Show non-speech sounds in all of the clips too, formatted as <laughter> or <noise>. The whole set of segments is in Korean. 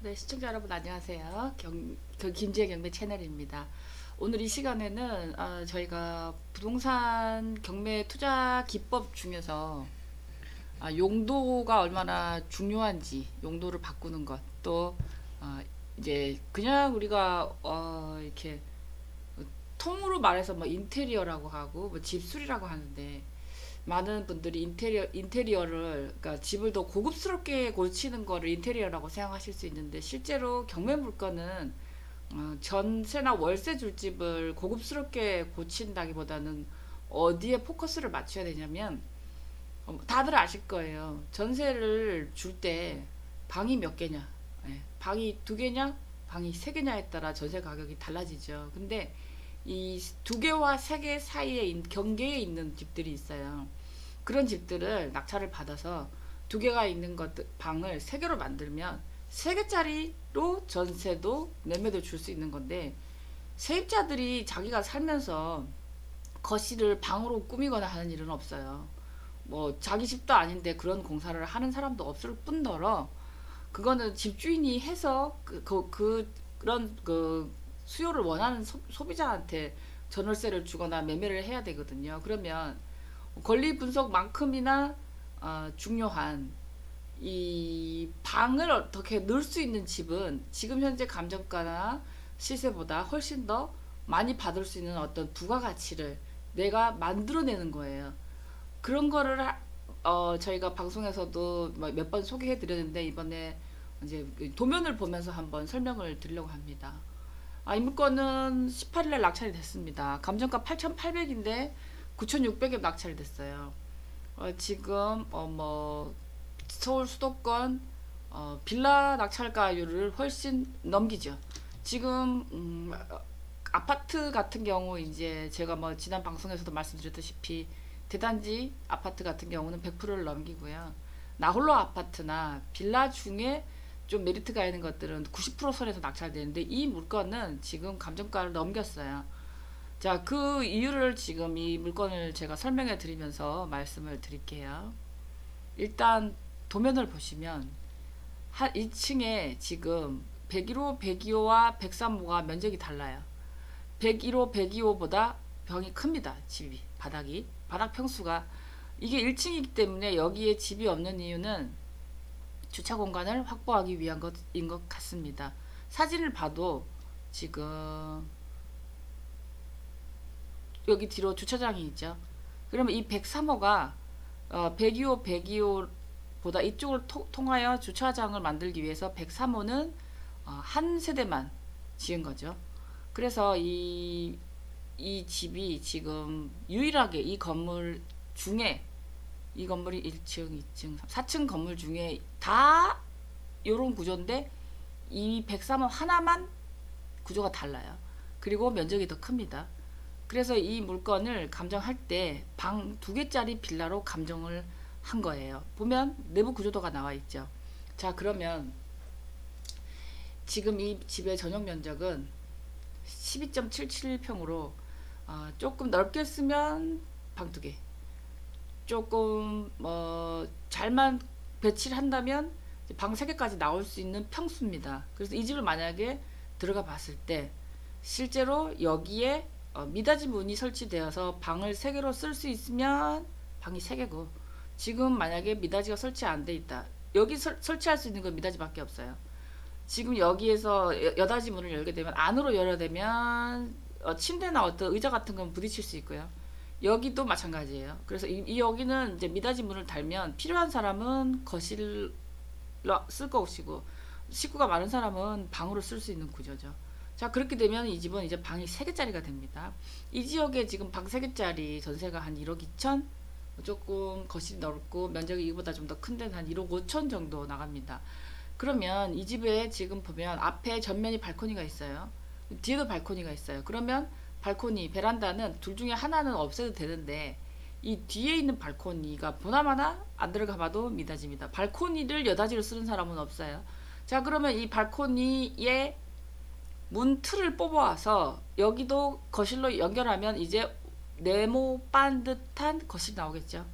네, 시청자 여러분 안녕하세요. 경, 경 김지혜 경매 채널입니다. 오늘 이 시간에는 아, 저희가 부동산 경매 투자 기법 중에서 아, 용도가 얼마나 중요한지 용도를 바꾸는 것 또 아, 이제 그냥 우리가 어, 이렇게 통으로 말해서 뭐 인테리어라고 하고 뭐 집술이라고 하는데 많은 분들이 인테리어 인테리어를 그러니까 집을 더 고급스럽게 고치는 거를 인테리어라고 생각하실 수 있는데 실제로 경매 물건은 어, 전세나 월세 줄 집을 고급스럽게 고친다기보다는 어디에 포커스를 맞춰야 되냐면 어, 다들 아실 거예요. 전세를 줄 때 방이 몇 개냐, 예, 방이 두 개냐, 방이 세 개냐에 따라 전세 가격이 달라지죠. 근데 이 두 개와 세 개 사이에 인- 경계에 있는 집들이 있어요. 그런 집들을 낙찰을 받아서 두 개가 있는 것 방을 세 개로 만들면 세 개짜리로 전세도 매매도 줄 수 있는 건데 세입자들이 자기가 살면서 거실을 방으로 꾸미거나 하는 일은 없어요. 뭐 자기 집도 아닌데 그런 공사를 하는 사람도 없을 뿐더러 그거는 집주인이 해서 그, 그, 그 그런 그 수요를 원하는 소, 소비자한테 전월세를 주거나 매매를 해야 되거든요. 그러면 권리 분석만큼이나 어, 중요한 이 방을 어떻게 넣을 수 있는 집은 지금 현재 감정가나 시세보다 훨씬 더 많이 받을 수 있는 어떤 부가가치를 내가 만들어내는 거예요. 그런 거를 하- 어, 저희가 방송에서도 뭐몇번 소개해 드렸는데 이번에 이제 그 도면을 보면서 한번 설명을 드리려고 합니다. 아, 이 물건은 18일날 낙찰이 됐습니다. 감정가 8,800인데 9,600에 낙찰이 됐어요. 어, 지금 어, 뭐 서울 수도권 어, 빌라 낙찰가율을 훨씬 넘기죠. 지금 음, 어, 아파트 같은 경우 이제 제가 뭐 지난 방송에서도 말씀드렸다시피 대단지 아파트 같은 경우는 100%를 넘기고요. 나홀로 아파트나 빌라 중에 좀 메리트가 있는 것들은 90% 선에서 낙찰되는데 이 물건은 지금 감정가를 넘겼어요. 자, 그 이유를 지금 이 물건을 제가 설명해 드리면서 말씀을 드릴게요. 일단 도면을 보시면 한 2층에 지금 101호, 102호와 103호가 면적이 달라요. 101호, 102호보다 병이 큽니다. 집이 바닥이 바닥 평수가 이게 1층이기 때문에 여기에 집이 없는 이유는 주차 공간을 확보하기 위한 것인 것 같습니다. 사진을 봐도 지금 여기 뒤로 주차장이 있죠. 그러면 이 103호가 어, 102호, 102호보다 이쪽을 토- 통하여 주차장을 만들기 위해서 103호는 어, 한 세대만 지은 거죠. 그래서 이, 이 집이 지금 유일하게 이 건물 중에 이 건물이 1층, 2층, 4층 건물 중에 다 요런 구조인데 이 103호 하나만 구조가 달라요. 그리고 면적이 더 큽니다. 그래서 이 물건을 감정할 때 방 두 개짜리 빌라로 감정을 한 거예요. 보면 내부 구조도가 나와 있죠. 자, 그러면 지금 이 집의 전용 면적은 12.77평으로 어, 조금 넓게 쓰면 방 두 개. 조금 뭐 잘만 배치를 한다면 방 세 개까지 나올 수 있는 평수입니다. 그래서 이 집을 만약에 들어가 봤을 때 실제로 여기에 어, 미닫이 문이 설치되어서 방을 세 개로 쓸 수 있으면 방이 세 개고 지금 만약에 미닫이가 설치 안 돼 있다. 여기 설, 설치할 수 있는 건 미닫이밖에 없어요. 지금 여기에서 여- 여닫이 문을 열게 되면 안으로 열어야 되면 어, 침대나 어떤 의자 같은 건 부딪힐 수 있고요. 여기도 마찬가지예요. 그래서 이, 이 여기는 이제 미닫이 문을 달면 필요한 사람은 거실로 쓸 것이고 식구가 많은 사람은 방으로 쓸 수 있는 구조죠. 자 그렇게 되면 이 집은 이제 방이 3개짜리가 됩니다. 이 지역에 지금 방 3개짜리 전세가 한 1억 2천 조금 거실이 넓고 면적이 이보다 좀 더 큰데 한 1억 5천 정도 나갑니다. 그러면 이 집에 지금 보면 앞에 전면이 발코니가 있어요. 뒤에도 발코니가 있어요. 그러면 발코니, 베란다는 둘 중에 하나는 없애도 되는데 이 뒤에 있는 발코니가 보나마나 안 들어가 봐도 미닫이입니다. 발코니를 여닫이로 쓰는 사람은 없어요. 자 그러면 이 발코니에 문 틀을 뽑아와서 여기도 거실로 연결하면 이제 네모 반듯한 거실이 나오겠죠.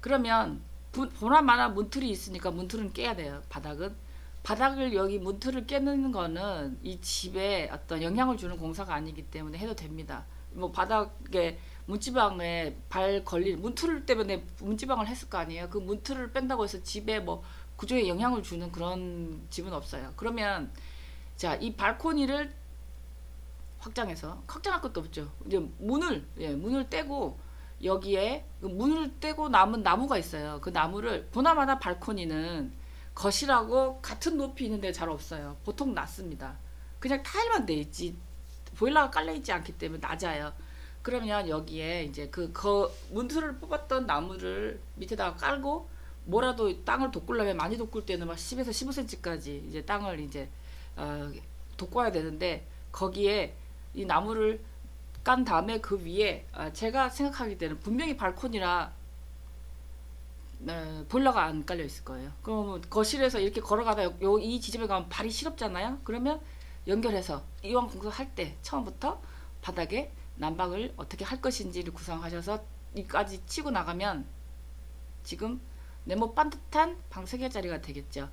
그러면 부- 보나마나 문틀이 있으니까 문틀은 깨야 돼요. 바닥은. 바닥을 여기 문틀을 깨는 거는 이 집에 어떤 영향을 주는 공사가 아니기 때문에 해도 됩니다. 뭐 바닥에 문지방에 발 걸린 문틀 때문에 문지방을 했을 거 아니에요. 그 문틀을 뺀다고 해서 집에 뭐 구조에 영향을 주는 그런 집은 없어요. 그러면 자, 이 발코니를 확장해서 확장할 것도 없죠. 이제 문을 예, 문을 떼고 여기에 그 문을 떼고 남은 나무가 있어요. 그 나무를 보나마나 발코니는 거실하고 같은 높이 있는데 잘 없어요. 보통 낮습니다. 그냥 타일만 돼 있지 보일러가 깔려 있지 않기 때문에 낮아요. 그러면 여기에 이제 그 거, 문틀을 뽑았던 나무를 밑에다가 깔고 뭐라도 땅을 돋구려면 많이 돋굴 때는 막 10에서 15cm까지 이제 땅을 이제 어, 돋궈야 되는데 거기에 이 나무를 깐 다음에 그 위에 아, 제가 생각하기 때는 분명히 발코니라 네, 보일러가 안 깔려 있을 거예요. 그러면 거실에서 이렇게 걸어가다 요, 요- 이 지점에 가면 발이 시렵잖아요. 그러면 연결해서 이왕 공사할 때 처음부터 바닥에 난방을 어떻게 할 것인지를 구상하셔서 이까지 치고 나가면 지금 네모 반듯한 방 3개짜리가 되겠죠.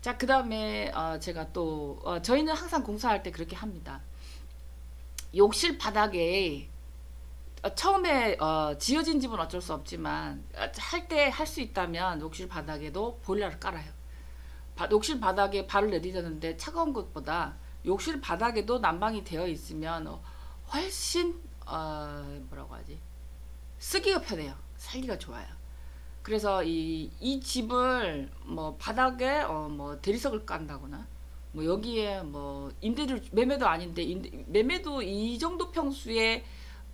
자, 그 다음에 어, 제가 또 어, 저희는 항상 공사할 때 그렇게 합니다. 욕실 바닥에 어, 처음에 어, 지어진 집은 어쩔 수 없지만 할 때 할 수 있다면 욕실 바닥에도 보일러를 깔아요. 바- 욕실 바닥에 발을 내디뎠는데 차가운 것보다 욕실 바닥에도 난방이 되어 있으면 어, 훨씬 어, 뭐라고 하지 쓰기가 편해요. 살기가 좋아요. 그래서 이, 이 집을 뭐 바닥에 어, 뭐 대리석을 깐다거나 뭐 여기에 뭐 임대를 매매도 아닌데 임대, 매매도 이 정도 평수에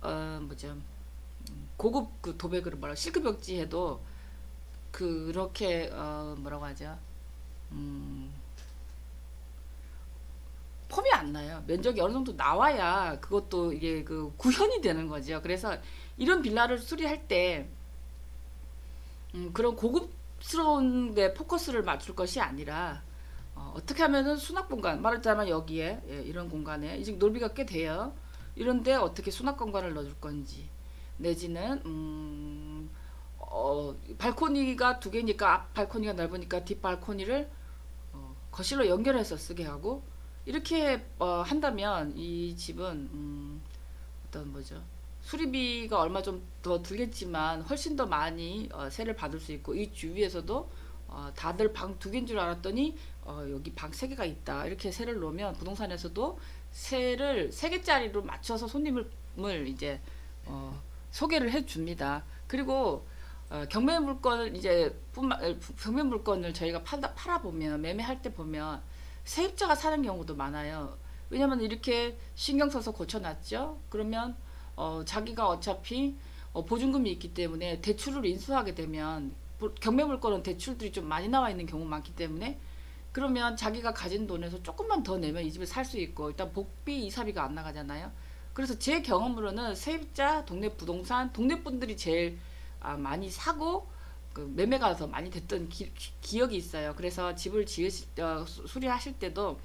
어 뭐죠 음, 고급 그 도배그를 뭐라 실크 벽지 해도 그렇게 어 뭐라고 하죠 음 폼이 안 나요. 면적이 어느 정도 나와야 그것도 이게 그 구현이 되는 거죠. 그래서 이런 빌라를 수리할 때 음, 그런 고급스러운 데 포커스를 맞출 것이 아니라 어, 떻게 하면은 수납 공간 말했자면 여기에. 예, 이런 공간에. 이제 넓이가 꽤 돼요. 이런데 어떻게 수납 공간을 넣어줄 건지. 내지는 음, 어, 발코니가 두 개니까 앞 발코니가 넓으니까 뒷 발코니를 어, 거실로 연결해서 쓰게 하고 이렇게 어, 한다면 이 집은 음, 어떤 뭐죠 수리비가 얼마 좀 더 들겠지만 훨씬 더 많이 어, 세를 받을 수 있고 이 주위에서도 어, 다들 방 두 개인 줄 알았더니 어, 여기 방 세 개가 있다 이렇게 세를 놓으면 부동산에서도 세를 세 개짜리로 맞춰서 손님을 이제 어, 소개를 해줍니다. 그리고 어, 경매 물건을 이제 뿐만 어, 경매 물건을 저희가 팔다 팔아 보면 매매할 때 보면 세입자가 사는 경우도 많아요. 왜냐면 이렇게 신경 써서 고쳐놨죠. 그러면 어, 자기가 어차피 어, 보증금이 있기 때문에 대출을 인수하게 되면 보- 경매 물건은 대출들이 좀 많이 나와 있는 경우 많기 때문에 그러면 자기가 가진 돈에서 조금만 더 내면 이 집을 살 수 있고 일단 복비 이사비가 안 나가잖아요. 그래서 제 경험으로는 세입자 동네 부동산 동네 분들이 제일 아, 많이 사고 그 매매가 더 많이 됐던 기, 억이 있어요. 그래서 집을 지으실 어, 수- 수리하실 때도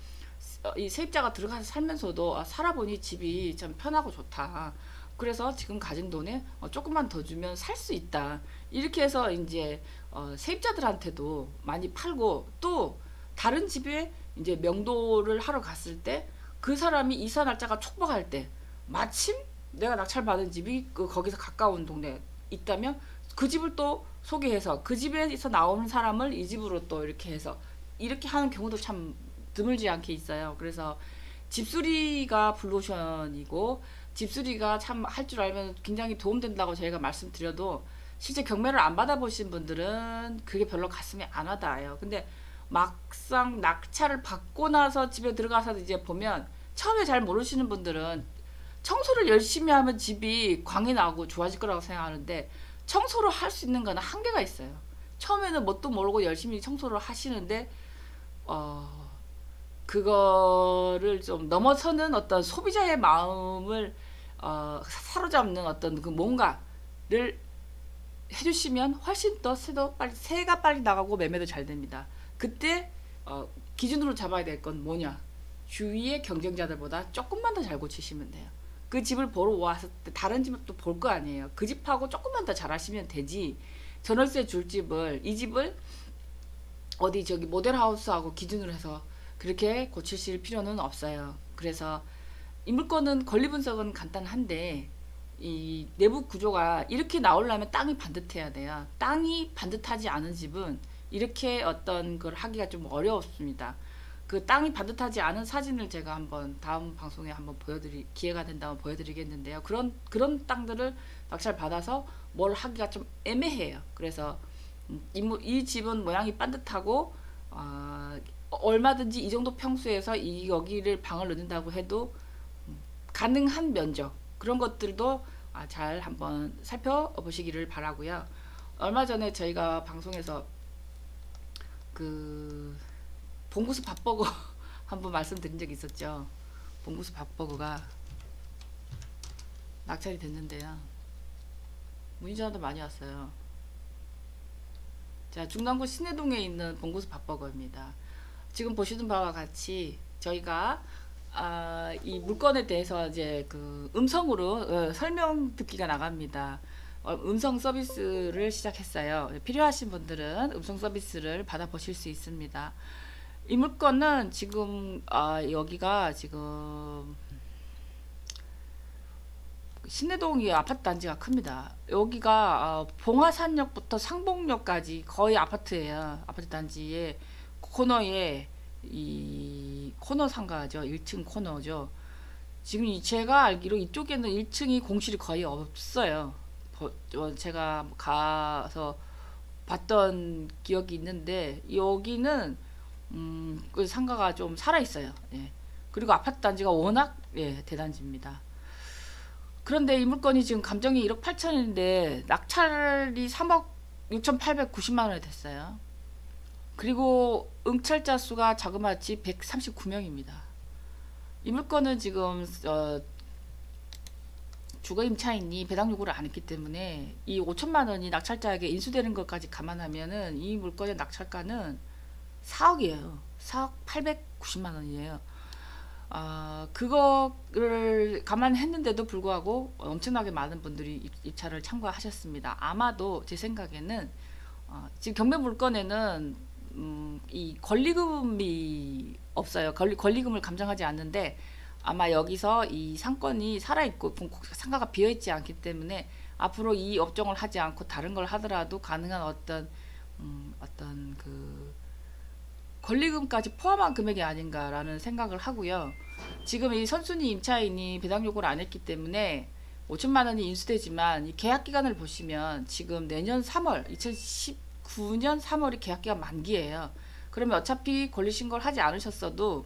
어, 이 세입자가 들어가서 살면서도 아, 살아보니 집이 참 편하고 좋다. 그래서 지금 가진 돈에 어, 조금만 더 주면 살 수 있다. 이렇게 해서 이제 어, 세입자들한테도 많이 팔고 또 다른 집에 이제 명도를 하러 갔을 때 그 사람이 이사 날짜가 촉박할 때 마침 내가 낙찰 받은 집이 그 거기서 가까운 동네에 있다면 그 집을 또 소개해서 그 집에서 나오는 사람을 이 집으로 또 이렇게 해서 이렇게 하는 경우도 참 드물지 않게 있어요. 그래서 집수리가 블루오션이고 집수리가 참 할 줄 알면 굉장히 도움된다고 저희가 말씀드려도 실제 경매를 안 받아보신 분들은 그게 별로 가슴에 안 와닿아요. 근데 막상 낙찰을 받고 나서 집에 들어가서 이제 보면 처음에 잘 모르시는 분들은 청소를 열심히 하면 집이 광이 나고 좋아질 거라고 생각하는데 청소를 할 수 있는 거는 한계가 있어요. 처음에는 뭣도 모르고 열심히 청소를 하시는데 어 그거를 좀 넘어서는 어떤 소비자의 마음을 어, 사로잡는 어떤 그 뭔가를 해주시면 훨씬 더 새도 빨리 새가 빨리 나가고 매매도 잘 됩니다. 그때 어, 기준으로 잡아야 될 건 뭐냐? 주위의 경쟁자들보다 조금만 더 잘 고치시면 돼요. 그 집을 보러 와서 다른 또볼거 아니에요. 그 집하고 조금만 더 잘하시면 되지. 전월세 줄 집을 이 집을 어디 저기 모델하우스하고 기준으로 해서 그렇게 고치실 필요는 없어요. 그래서 이 물건은 권리 분석은 간단한데 이 내부 구조가 이렇게 나오려면 땅이 반듯해야 돼요. 땅이 반듯하지 않은 집은 이렇게 어떤 걸 하기가 좀 어렵습니다. 그 땅이 반듯하지 않은 사진을 제가 한번 다음 방송에 한번 보여드리 기회가 된다면 보여드리겠는데요. 그런 그런 땅들을 낙찰 받아서 뭘 하기가 좀 애매해요. 그래서 음, 이, 무- 이 집은 모양이 반듯하고 아, 얼마든지 이 정도 평수에서 이 여기를 방을 넣는다고 해도 음, 가능한 면적 그런 것들도 아, 잘 한번 살펴보시기를 바라고요. 얼마 전에 저희가 방송에서 그 봉구수 밥버거 <laughs> 한번 말씀드린 적이 있었죠. 봉구수 밥버거가 낙찰이 됐는데요. 문의 전화도 많이 왔어요. 자, 중랑구 신내동에 있는 봉구수 밥버거입니다. 지금 보시는 바와 같이 저희가 아, 이 물건에 대해서 이제 그 음성으로 어, 설명 듣기가 나갑니다. 어, 음성 서비스를 시작했어요. 필요하신 분들은 음성 서비스를 받아보실 수 있습니다. 이 물건은 지금 아, 여기가 지금 신내동이 아파트 단지가 큽니다. 여기가 어, 봉화산역부터 상봉역까지 거의 아파트예요. 아파트 단지에 코너에 이 코너 상가죠. 1층 코너죠. 지금 이 제가 알기로 이쪽에는 1층이 공실이 거의 없어요. 버- 어, 제가 가서 봤던 기억이 있는데 여기는 음, 그 상가가 좀 살아 있어요. 예. 그리고 아파트 단지가 워낙 예, 대단지입니다. 그런데 이 물건이 지금 감정이 1억 8천인데 낙찰이 3억 6,890만 원이 됐어요. 그리고 응찰자 수가 자그마치 139명입니다. 이 물건은 지금 어, 주거 임차인이 배당 요구를 안 했기 때문에 이 5천만 원이 낙찰자에게 인수되는 것까지 감안하면은 이 물건의 낙찰가는 4억이에요. 4억 890만 원이에요. 아, 그거를 감안했는데도 불구하고 엄청나게 많은 분들이 입- 입찰을 참가하셨습니다. 아마도 제 생각에는 어, 지금 경매 물건에는 음, 이 권리금이 없어요. 권리, 권리금을 감정하지 않는데 아마 여기서 이 상권이 살아있고 분- 상가가 비어있지 않기 때문에 앞으로 이 업종을 하지 않고 다른 걸 하더라도 가능한 어떤 음, 어떤 그 권리금까지 포함한 금액이 아닌가라는 생각을 하고요. 지금 이 선순위 임차인이 배당 요구를 안 했기 때문에 5천만 원이 인수되지만 이 계약 기간을 보시면 지금 내년 3월 2019년 3월이 계약 기간 만기예요. 그러면 어차피 권리 신고를 하지 않으셨어도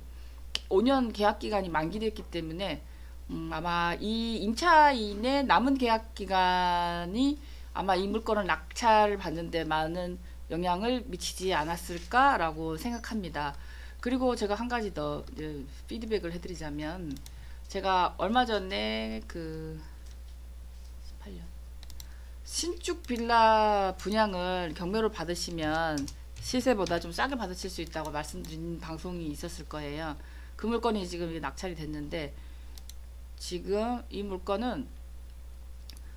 5년 계약 기간이 만기됐기 때문에 음, 아마 이 임차인의 남은 계약 기간이 아마 이 물건을 낙찰 받는데 많은 영향을 미치지 않았을까라고 생각합니다. 그리고 제가 한 가지 더 피드백을 해드리자면 제가 얼마 전에 그 18년 신축 빌라 분양을 경매로 받으시면 시세보다 좀 싸게 받으실 수 있다고 말씀드린 방송이 있었을 거예요. 그 물건이 지금 낙찰이 됐는데 지금 이 물건은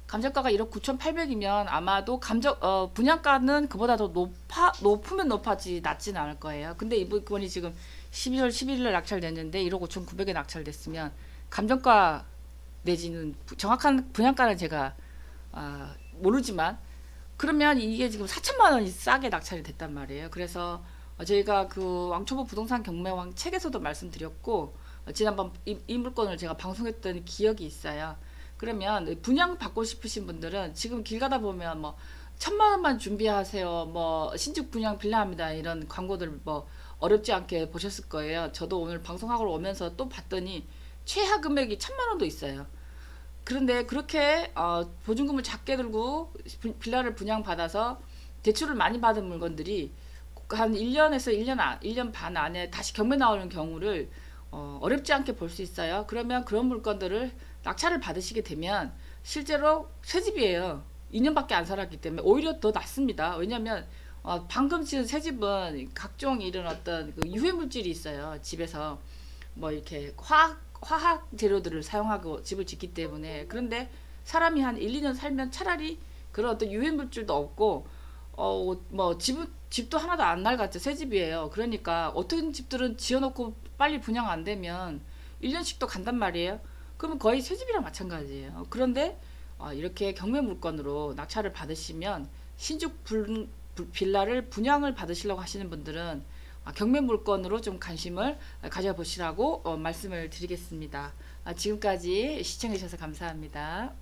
감정가가 1억 9,800이면 아마도 감정 어 분양가는 그보다 더 높아 높으면 높아지 낮지는 않을 거예요. 근데 이 물건이 지금 12월 11일에 낙찰됐는데 1억 5,900에 낙찰됐으면 감정가 내지는 부- 정확한 분양가는 제가 아, 모르지만 그러면 이게 지금 4천만 원이 싸게 낙찰이 됐단 말이에요. 그래서 어, 저희가 그 왕초보 부동산 경매왕 책에서도 말씀드렸고 어, 지난번 이, 이 물건을 제가 방송했던 기억이 있어요. 그러면 분양 받고 싶으신 분들은 지금 길 가다 보면 뭐 천만 원만 준비하세요. 뭐 신축 분양 빌라합니다. 이런 광고들 뭐 어렵지 않게 보셨을 거예요. 저도 오늘 방송하러 오면서 또 봤더니 최하 금액이 천만 원도 있어요. 그런데 그렇게 어, 보증금을 작게 들고 분- 빌라를 분양받아서 대출을 많이 받은 물건들이 한 1년에서 1년, 안, 1년 반 안에 다시 경매 나오는 경우를 어, 어렵지 않게 볼 수 있어요. 그러면 그런 물건들을 낙찰을 받으시게 되면 실제로 새 집이에요. 2년밖에 안 살았기 때문에 오히려 더 낫습니다. 왜냐하면 어, 방금 지은 새 집은 각종 이런 어떤 그 유해 물질이 있어요. 집에서 뭐 이렇게 화학 화학 재료들을 사용하고 집을 짓기 때문에 그런데 사람이 한 1, 2년 살면 차라리 그런 어떤 유해 물질도 없고 어, 뭐, 집, 집도 하나도 안 낡았죠. 새 집이에요. 그러니까 어떤 집들은 지어놓고 빨리 분양 안 되면 1년씩도 간단 말이에요. 그러면 거의 새 집이랑 마찬가지예요. 그런데 어, 이렇게 경매 물건으로 낙찰을 받으시면 신축 빌라를 분양을 받으시려고 하시는 분들은 아, 경매 물건으로 좀 관심을 가져보시라고 어, 말씀을 드리겠습니다. 아, 지금까지 시청해 주셔서 감사합니다.